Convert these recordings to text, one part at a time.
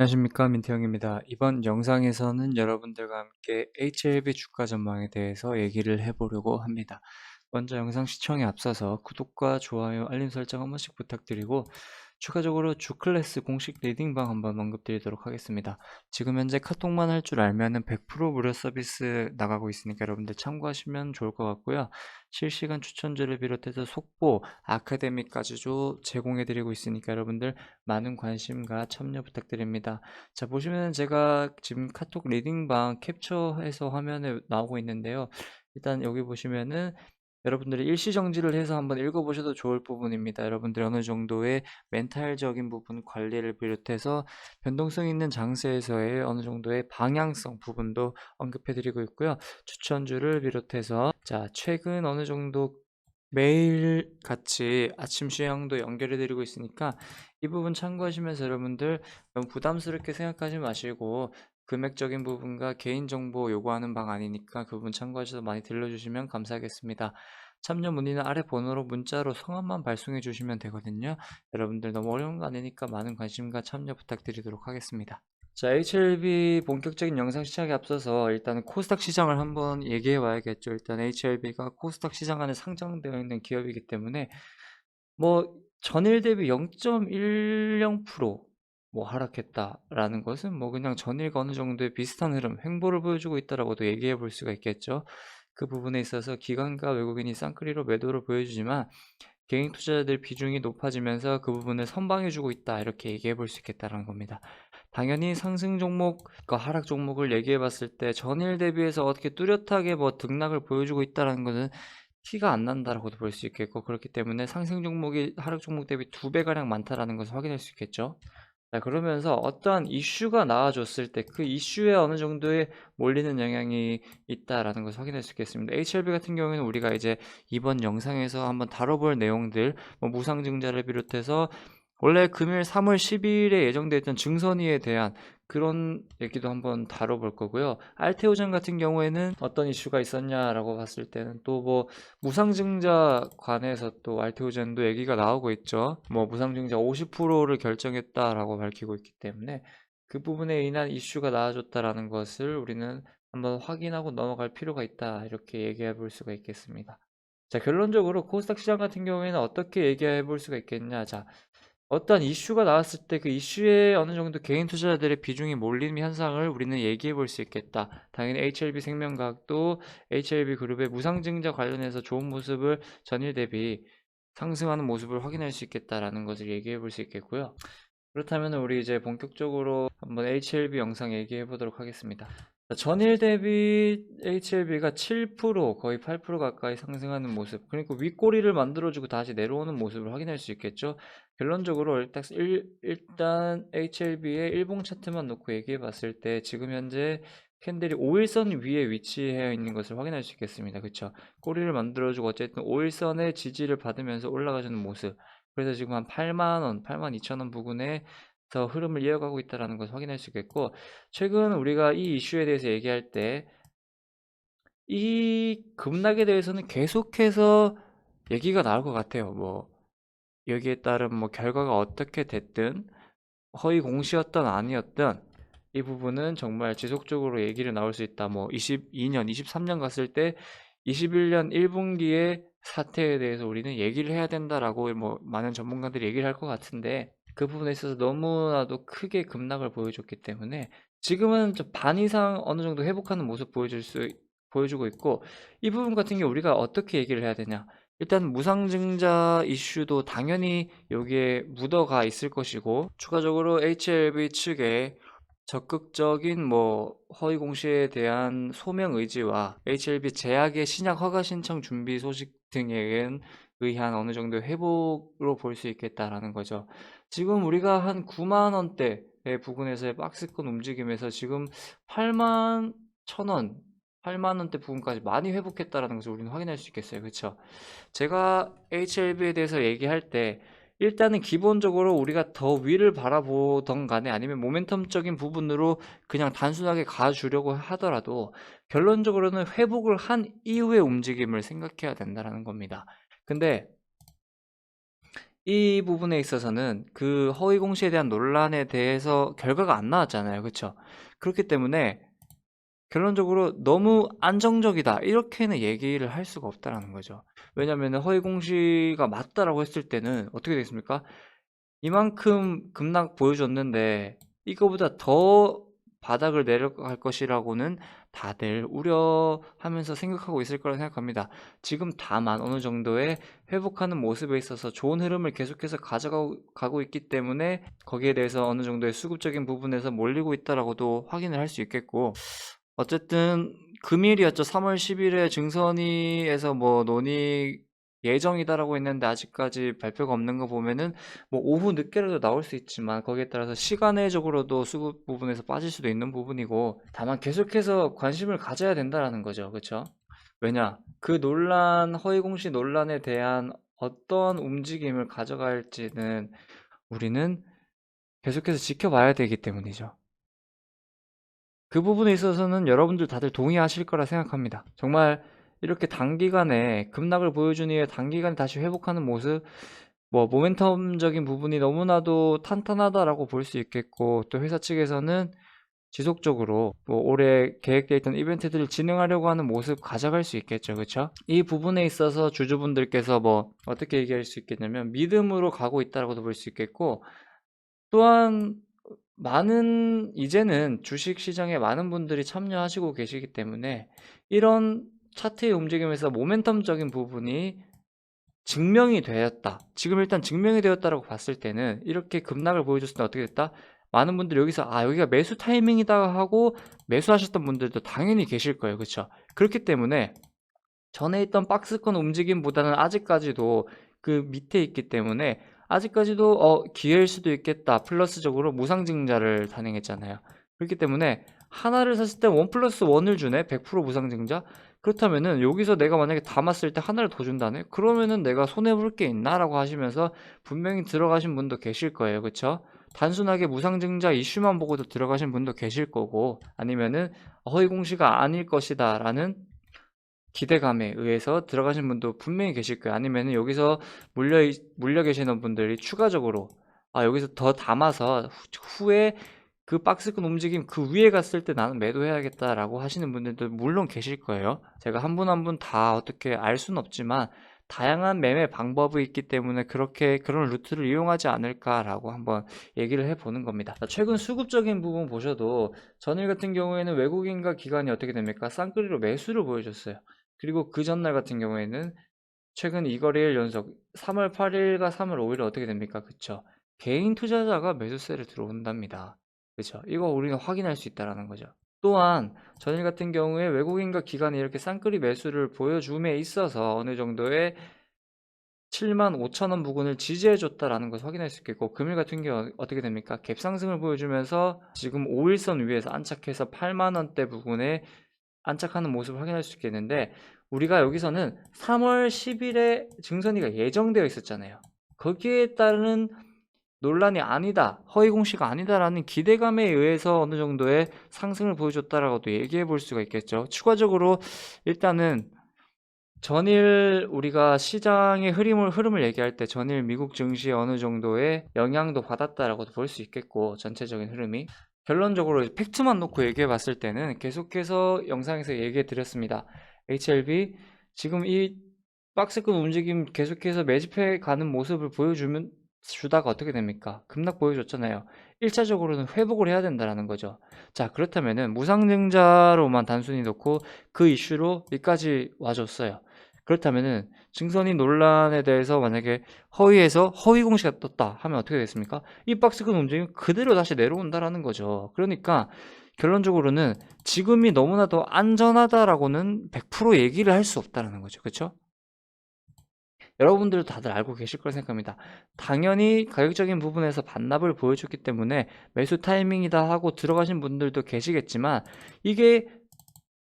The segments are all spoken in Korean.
안녕하십니까 민태형입니다. 이번 영상에서는 여러분들과 함께 HLB 주가 전망에 대해서 얘기를 해보려고 합니다. 먼저 영상 시청에 앞서서 구독과 좋아요, 알림 설정 한 번씩 부탁드리고 추가적으로 주클래스 공식 리딩방 한번 언급드리도록 하겠습니다. 지금 현재 카톡만 할 줄 알면은 100% 무료 서비스 나가고 있으니까 여러분들 참고하시면 좋을 것 같고요. 실시간 추천주를 비롯해서 속보, 아카데미까지 도 제공해드리고 있으니까 여러분들 많은 관심과 참여 부탁드립니다. 자, 보시면 제가 지금 카톡 리딩방 캡처해서 화면에 나오고 있는데요. 일단 여기 보시면은 여러분들이 일시정지를 해서 한번 읽어보셔도 좋을 부분입니다. 여러분들 어느 정도의 멘탈적인 부분 관리를 비롯해서 변동성 있는 장세에서의 어느 정도의 방향성 부분도 언급해드리고 있고요. 추천주를 비롯해서 자 최근 어느 정도 매일 같이 아침 수양도 연결해 드리고 있으니까 이 부분 참고하시면서 여러분들 너무 부담스럽게 생각하지 마시고 금액적인 부분과 개인정보 요구하는 방 아니니까 그 부분 참고하셔서 많이 들려주시면 감사하겠습니다. 참여 문의는 아래 번호로 문자로 성함만 발송해 주시면 되거든요. 여러분들 너무 어려운 거 아니니까 많은 관심과 참여 부탁드리도록 하겠습니다. 자, HLB 본격적인 영상 시작에 앞서서 일단 코스닥 시장을 한번 얘기해 봐야겠죠. 일단 HLB가 코스닥 시장 안에 상장되어 있는 기업이기 때문에 뭐 전일 대비 0.10%뭐 하락했다라는 것은 뭐 그냥 전일과 어느 정도의 비슷한 흐름, 횡보를 보여주고 있다라고도 얘기해 볼 수가 있겠죠. 그 부분에 있어서 기관과 외국인이 쌍끌이로 매도를 보여주지만 개인 투자자들 비중이 높아지면서 그 부분을 선방해주고 있다 이렇게 얘기해 볼 수 있겠다는 겁니다. 당연히 상승 종목과 하락 종목을 얘기해 봤을 때 전일 대비해서 어떻게 뚜렷하게 뭐 등락을 보여주고 있다는 것은 티가 안 난다라고도 볼 수 있겠고 그렇기 때문에 상승 종목이 하락 종목 대비 두 배가량 많다라는 것을 확인할 수 있겠죠. 자, 그러면서 어떠한 이슈가 나와줬을 때 그 이슈에 어느 정도의 몰리는 영향이 있다라는 것을 확인할 수 있겠습니다. HLB 같은 경우에는 우리가 이제 이번 영상에서 한번 다뤄볼 내용들, 뭐 무상증자를 비롯해서 원래 금일 3월 10일에 예정되어 있던 증선위에 대한 그런 얘기도 한번 다뤄볼 거고요. 알테오젠 같은 경우에는 어떤 이슈가 있었냐라고 봤을 때는 또 뭐 무상증자 관해서 또 알테오젠도 얘기가 나오고 있죠. 뭐 무상증자 50%를 결정했다라고 밝히고 있기 때문에 그 부분에 인한 이슈가 나와줬다라는 것을 우리는 한번 확인하고 넘어갈 필요가 있다 이렇게 얘기해 볼 수가 있겠습니다. 자 결론적으로 코스닥 시장 같은 경우에는 어떻게 얘기해 볼 수가 있겠냐 자 어떤 이슈가 나왔을 때 그 이슈에 어느 정도 개인 투자자들의 비중이 몰리는 현상을 우리는 얘기해 볼 수 있겠다. 당연히 HLB 생명과학도 HLB 그룹의 무상증자 관련해서 좋은 모습을 전일 대비 상승하는 모습을 확인할 수 있겠다라는 것을 얘기해 볼 수 있겠고요. 그렇다면 우리 이제 본격적으로 한번 HLB 영상 얘기해 보도록 하겠습니다. 전일 대비 HLB가 7% 거의 8% 가까이 상승하는 모습 그러니까 윗꼬리를 만들어주고 다시 내려오는 모습을 확인할 수 있겠죠? 결론적으로 일단, 일단 HLB의 일봉 차트만 놓고 얘기해 봤을 때 지금 현재 캔들이 5일선 위에 위치해 있는 것을 확인할 수 있겠습니다. 그쵸? 꼬리를 만들어주고 어쨌든 5일선의 지지를 받으면서 올라가주는 모습. 그래서 지금 한 8만원, 8만 2천원 부근에 더 흐름을 이어가고 있다는 것을 확인할 수 있겠고 최근 우리가 이 이슈에 대해서 얘기할 때 이 급락에 대해서는 계속해서 얘기가 나올 것 같아요. 뭐 여기에 따른 뭐 결과가 어떻게 됐든 허위 공시였던 아니었든 이 부분은 정말 지속적으로 얘기를 나올 수 있다. 뭐 22년, 23년 갔을 때 21년 1분기의 사태에 대해서 우리는 얘기를 해야 된다라고 뭐 많은 전문가들이 얘기를 할 것 같은데 그 부분에 있어서 너무나도 크게 급락을 보여줬기 때문에 지금은 반 이상 어느 정도 회복하는 모습 보여줄 수 보여주고 있고 이 부분 같은 경우 우리가 어떻게 얘기를 해야 되냐? 일단 무상증자 이슈도 당연히 여기에 묻어가 있을 것이고 추가적으로 HLB 측에 적극적인 뭐 허위 공시에 대한 소명 의지와 HLB 제약의 신약 허가 신청 준비 소식 등에 의한 어느 정도 회복으로 볼 수 있겠다라는 거죠. 지금 우리가 한 9만 원대의 부근에서의 박스권 움직임에서 지금 8만 천 원 8만 원대 부분까지 많이 회복했다라는 것을 우리는 확인할 수 있겠어요. 그렇죠? 제가 HLB에 대해서 얘기할 때 일단은 기본적으로 우리가 더 위를 바라보던 간에 아니면 모멘텀적인 부분으로 그냥 단순하게 가주려고 하더라도 결론적으로는 회복을 한 이후의 움직임을 생각해야 된다는 겁니다. 근데 이 부분에 있어서는 그 허위 공시에 대한 논란에 대해서 결과가 안 나왔잖아요. 그쵸? 그렇기 때문에 결론적으로 너무 안정적이다. 이렇게는 얘기를 할 수가 없다라는 거죠. 왜냐하면 허위 공시가 맞다라고 했을 때는 어떻게 되겠습니까? 이만큼 급락 보여줬는데 이거보다 더 바닥을 내려갈 것이라고는 다들 우려하면서 생각하고 있을 거라 생각합니다. 지금 다만 어느 정도의 회복하는 모습에 있어서 좋은 흐름을 계속해서 가져가고 가고 있기 때문에 거기에 대해서 어느 정도의 수급적인 부분에서 몰리고 있다라고도 확인을 할 수 있겠고 어쨌든 금일이었죠. 3월 10일에 증선위에서 뭐 논의 예정이다라고 했는데 아직까지 발표가 없는 거 보면은 뭐 오후 늦게라도 나올 수 있지만 거기에 따라서 시간외적으로도 수급 부분에서 빠질 수도 있는 부분이고 다만 계속해서 관심을 가져야 된다라는 거죠. 그렇죠? 왜냐? 그 논란, 허위 공시 논란에 대한 어떤 움직임을 가져갈지는 우리는 계속해서 지켜봐야 되기 때문이죠. 그 부분에 있어서는 여러분들 다들 동의하실 거라 생각합니다. 정말 이렇게 단기간에 급락을 보여준 이후에 단기간에 다시 회복하는 모습, 뭐 모멘텀적인 부분이 너무나도 탄탄하다라고 볼 수 있겠고 또 회사 측에서는 지속적으로 뭐 올해 계획되어 있던 이벤트들을 진행하려고 하는 모습 가져갈 수 있겠죠. 그렇죠? 이 부분에 있어서 주주분들께서 뭐 어떻게 얘기할 수 있겠냐면 믿음으로 가고 있다라고도 볼 수 있겠고 또한 많은 이제는 주식 시장에 많은 분들이 참여하시고 계시기 때문에 이런 차트의 움직임에서 모멘텀적인 부분이 증명이 되었다. 지금 일단 증명이 되었다라고 봤을 때는 이렇게 급락을 보여줬을 때 어떻게 됐다? 많은 분들이 여기서 아 여기가 매수 타이밍이다 하고 매수하셨던 분들도 당연히 계실 거예요. 그렇죠? 그렇기 때문에 전에 있던 박스권 움직임보다는 아직까지도 그 밑에 있기 때문에 아직까지도 어 기회일 수도 있겠다. 플러스적으로 무상증자를 단행했잖아요. 그렇기 때문에 하나를 샀을 때 원 플러스 원을 주네. 100% 무상증자. 그렇다면은 여기서 내가 만약에 담았을 때 하나를 더 준다네. 그러면은 내가 손해 볼 게 있나 라고 하시면서 분명히 들어가신 분도 계실 거예요. 그렇죠? 단순하게 무상증자 이슈만 보고도 들어가신 분도 계실 거고 아니면은 허위 공시가 아닐 것이다 라는 기대감에 의해서 들어가신 분도 분명히 계실 거예요. 아니면은 여기서 물려 있- 물려 계시는 분들이 추가적으로 아 여기서 더 담아서 후, 후에 그 박스권 움직임 그 위에 갔을 때 나는 매도해야겠다라고 하시는 분들도 물론 계실 거예요. 제가 한 분 한 분 다 어떻게 알 수는 없지만 다양한 매매 방법이 있기 때문에 그렇게 그런 루트를 이용하지 않을까라고 한번 얘기를 해보는 겁니다. 최근 수급적인 부분 보셔도 전일 같은 경우에는 외국인과 기관이 어떻게 됩니까? 쌍끌이로 매수를 보여줬어요. 그리고 그 전날 같은 경우에는 최근 이거래일 연속 3월 8일과 3월 5일에 어떻게 됩니까? 그쵸? 개인 투자자가 매수세를 들어온답니다. 그쵸? 이거 우리는 확인할 수 있다라는 거죠. 또한 전일 같은 경우에 외국인과 기관이 이렇게 쌍끌이 매수를 보여줌에 있어서 어느 정도의 7만 5천 원 부근을 지지해줬다라는 것을 확인할 수 있겠고 금일 같은 경우 어떻게 됩니까? 갭 상승을 보여주면서 지금 5일선 위에서 안착해서 8만 원대 부근에 안착하는 모습을 확인할 수 있겠는데 우리가 여기서는 3월 10일에 증선이가 예정되어 있었잖아요. 거기에 따르는 논란이 아니다, 허위 공시가 아니다라는 기대감에 의해서 어느 정도의 상승을 보여줬다라고도 얘기해 볼 수가 있겠죠. 추가적으로 일단은 전일 우리가 시장의 흐름을 흐름을 얘기할 때 전일 미국 증시에 어느 정도의 영향도 받았다라고도 볼 수 있겠고 전체적인 흐름이 결론적으로 팩트만 놓고 얘기해 봤을 때는 계속해서 영상에서 얘기해 드렸습니다. HLB 지금 이 박스권 움직임 계속해서 매집해 가는 모습을 보여주면 주다가 어떻게 됩니까? 급락 보여줬잖아요. 1차적으로는 회복을 해야 된다는 거죠. 자, 그렇다면은 무상증자로만 단순히 놓고 그 이슈로 여기까지 와줬어요. 그렇다면은 증선이 논란에 대해서 만약에 허위에서 허위 공시가 떴다 하면 어떻게 됐습니까? 이 박스권 움직임 그대로 다시 내려온다라는 거죠. 그러니까 결론적으로는 지금이 너무나도 안전하다라고는 100% 얘기를 할 수 없다라는 거죠. 그렇죠? 여러분들도 다들 알고 계실 거라 생각합니다. 당연히 가격적인 부분에서 반납을 보여줬기 때문에 매수 타이밍이다 하고 들어가신 분들도 계시겠지만 이게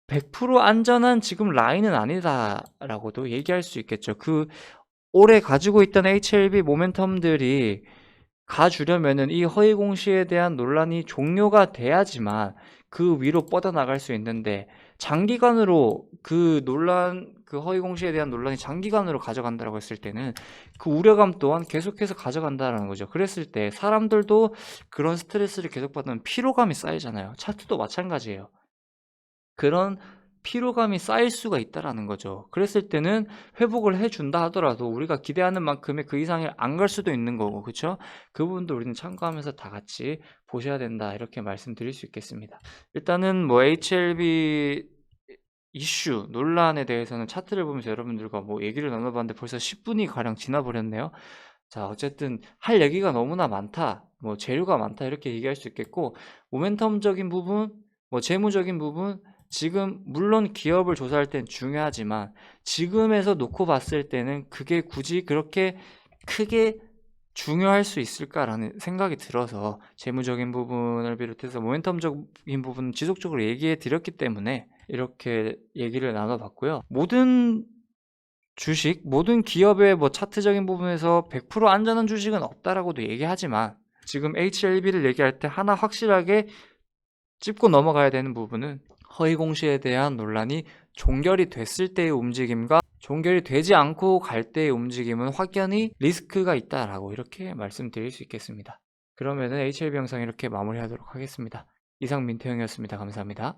100% 안전한 지금 라인은 아니다라고도 얘기할 수 있겠죠. 그 올해 가지고 있던 HLB 모멘텀들이 가주려면은 이 허위 공시에 대한 논란이 종료가 돼야지만 그 위로 뻗어나갈 수 있는데 장기간으로 그 논란 그 허위 공시에 대한 논란이 장기간으로 가져간다라고 했을 때는 그 우려감 또한 계속해서 가져간다라는 거죠. 그랬을 때 사람들도 그런 스트레스를 계속 받으면 피로감이 쌓이잖아요. 차트도 마찬가지예요. 그런 피로감이 쌓일 수가 있다라는 거죠. 그랬을 때는 회복을 해준다 하더라도 우리가 기대하는 만큼의 그 이상을 안 갈 수도 있는 거고, 그쵸? 그 부분도 우리는 참고하면서 다 같이 보셔야 된다. 이렇게 말씀드릴 수 있겠습니다. 일단은 뭐 HLB 이슈, 논란에 대해서는 차트를 보면서 여러분들과 뭐 얘기를 나눠봤는데 벌써 10분이 가량 지나버렸네요. 자, 어쨌든 할 얘기가 너무나 많다. 뭐 재료가 많다. 이렇게 얘기할 수 있겠고, 모멘텀적인 부분, 뭐 재무적인 부분, 지금 물론 기업을 조사할 땐 중요하지만 지금에서 놓고 봤을 때는 그게 굳이 그렇게 크게 중요할 수 있을까라는 생각이 들어서 재무적인 부분을 비롯해서 모멘텀적인 부분은 지속적으로 얘기해 드렸기 때문에 이렇게 얘기를 나눠봤고요. 모든 주식, 모든 기업의 뭐 차트적인 부분에서 100% 안전한 주식은 없다라고도 얘기하지만 지금 HLB를 얘기할 때 하나 확실하게 짚고 넘어가야 되는 부분은 허위 공시에 대한 논란이 종결이 됐을 때의 움직임과 종결이 되지 않고 갈 때의 움직임은 확연히 리스크가 있다라고 이렇게 말씀드릴 수 있겠습니다. 그러면은 HLB 영상 이렇게 마무리하도록 하겠습니다. 이상 민태형이었습니다. 감사합니다.